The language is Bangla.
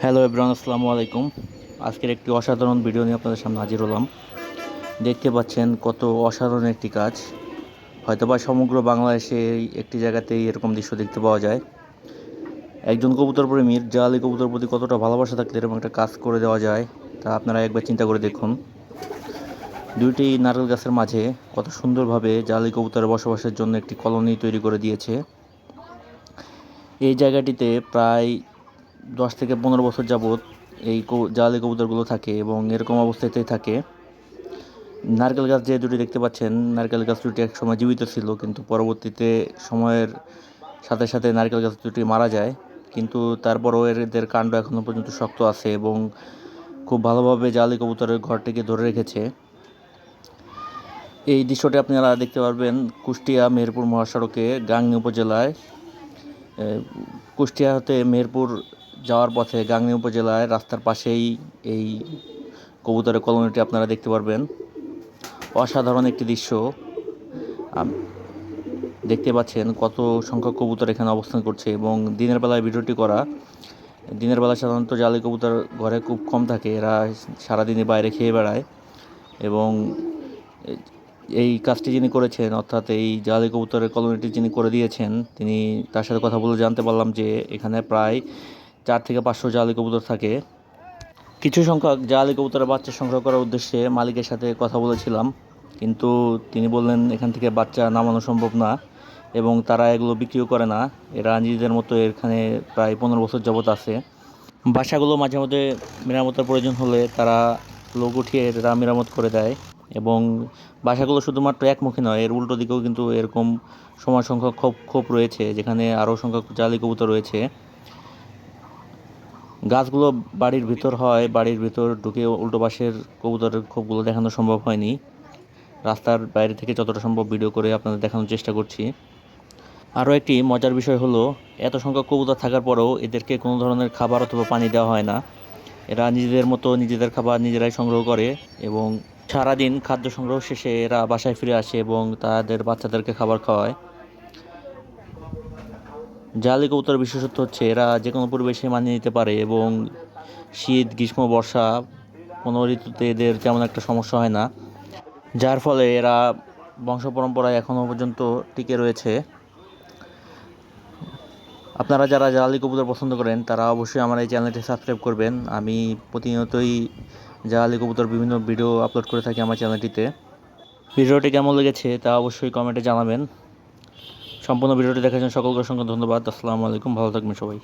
হ্যালো এব্রান আসসালামু আলাইকুম। আজকের একটি অসাধারণ ভিডিও নিয়ে আপনাদের সামনে হাজির হলাম। দেখতে পাচ্ছেন কত অসাধারণ একটি কাজ। হয়তোবা সমগ্র বাংলাদেশে একটি জায়গাতেই এরকম দৃশ্য দেখতে পাওয়া যায়। একজন কবুতর প্রেমীর জালি কবুতর প্রতি কতটা ভালোবাসা থাকলে এরকম একটা কাজ করে দেওয়া যায়, তা আপনারা একবার চিন্তা করে দেখুন। দুইটি নারকেল গাছের মাঝে কত সুন্দরভাবে জালি কবুতরের বসবাসের জন্য একটি কলোনি তৈরি করে দিয়েছে। এই জায়গাটিতে প্রায় দশ থেকে পনেরো বছর যাবৎ এই জালি কবুতরগুলো থাকে এবং এরকম অবস্থাতেই থাকে। নারকেল গাছ যে দুটি দেখতে পাচ্ছেন, নারকেল গাছ দুটি এক সময় জীবিত ছিল, কিন্তু পরবর্তীতে সময়ের সাথে সাথে নারকেল গাছ দুটি মারা যায়। কিন্তু তারপরও এদের কাণ্ড এখনও পর্যন্ত শক্ত আছে এবং খুব ভালোভাবে জালি কবুতরের ঘরটিকে ধরে রেখেছে। এই দৃশ্যটি আপনারা দেখতে পারবেন কুষ্টিয়া মেহেরপুর মহাসড়কে গাংনী উপজেলায়। কুষ্টিয়া হতে মেহেরপুর যাওয়ার পথে গাংনী উপজেলায় রাস্তার পাশেই এই কবুতরের কলোনিটি আপনারা দেখতে পারবেন। অসাধারণ একটি দৃশ্য। দেখতে পাচ্ছেন কত সংখ্যক কবুতর এখানে অবস্থান করছে এবং দিনের বেলায় ভিডিওটি করা, দিনের বেলা সাধারণত জালি কবুতর ঘরে খুব কম থাকে, এরা সারাদিনই বাইরে খেয়ে বেড়ায় এবং এই কাজটি যিনি করেছেন, অর্থাৎ এই জালি কবুতরের কলোনিটি যিনি করে দিয়েছেন, তিনি তার সাথে কথা বলে জানতে পারলাম যে এখানে প্রায় চার থেকে পাঁচশো জালি কবুতর থাকে। কিছু সংখ্যক জালি কবুতরের বাচ্চা সংগ্রহ করার উদ্দেশ্যে মালিকের সাথে কথা বলেছিলাম। কিন্তু তিনি বললেন, এখান থেকে বাচ্চা নামানো সম্ভব না এবং তারা এগুলো বিক্রিও করে না। এরা নিজেদের মতো এখানে প্রায় পনেরো বছর যাবত আছে। বাসাগুলো মাঝে মধ্যে মেরামতের প্রয়োজন হলে তারা লোক উঠিয়ে এরা মেরামত করে দেয় এবং বাসাগুলো শুধুমাত্র একমুখী নয়, এর উল্টো দিকেও কিন্তু এরকম সমান সংখ্যক খোপ খোপ রয়েছে, যেখানে আরও সংখ্যক জালি কবুতর রয়েছে। গাছগুলো বাড়ির ভিতর হয়, বাড়ির ভিতর ঢুকে উল্টো পাশের কবুতরের খোপগুলো দেখানো সম্ভব হয়নি। রাস্তার বাইরে থেকে যতটা সম্ভব ভিডিও করে আপনাদের দেখানোর চেষ্টা করছি। আরও একটি মজার বিষয় হলো, এত সংখ্যক কবুতর থাকার পরেও এদেরকে কোনো ধরনের খাবার অথবা পানি দেওয়া হয় না। এরা নিজেদের মতো নিজেদের খাবার নিজেরাই সংগ্রহ করে এবং সারাদিন খাদ্য সংগ্রহ শেষে এরা বাসায় ফিরে আসে এবং তাদের বাচ্চাদেরকে খাবার খাওয়ায়। জালি কবুতর বিশেষত্ব হচ্ছে, এরা যে কোনো পরিবেশে মানিয়ে নিতে পারে এবং শীত, গ্রীষ্ম, বর্ষা কোনো ঋতুতে এদের তেমন একটা সমস্যা হয় না। যার ফলে এরা বংশ পরম্পরায় এখনও পর্যন্ত টিকে রয়েছে। আপনারা যারা জালি কবুতর পছন্দ করেন, তারা অবশ্যই আমার এই চ্যানেলটি সাবস্ক্রাইব করবেন। আমি প্রতিনিয়তই জালি কবুতর বিভিন্ন ভিডিও আপলোড করে থাকি আমার চ্যানেলটিতে। ভিডিওটি কেমন লেগেছে তা অবশ্যই কমেন্টে জানাবেন। সম্পূর্ণ ভিডিওটি দেখার জন্য সকলকে অসংখ্য ধন্যবাদ। আসসালামু আলাইকুম ভালো থাকবেন সবাই।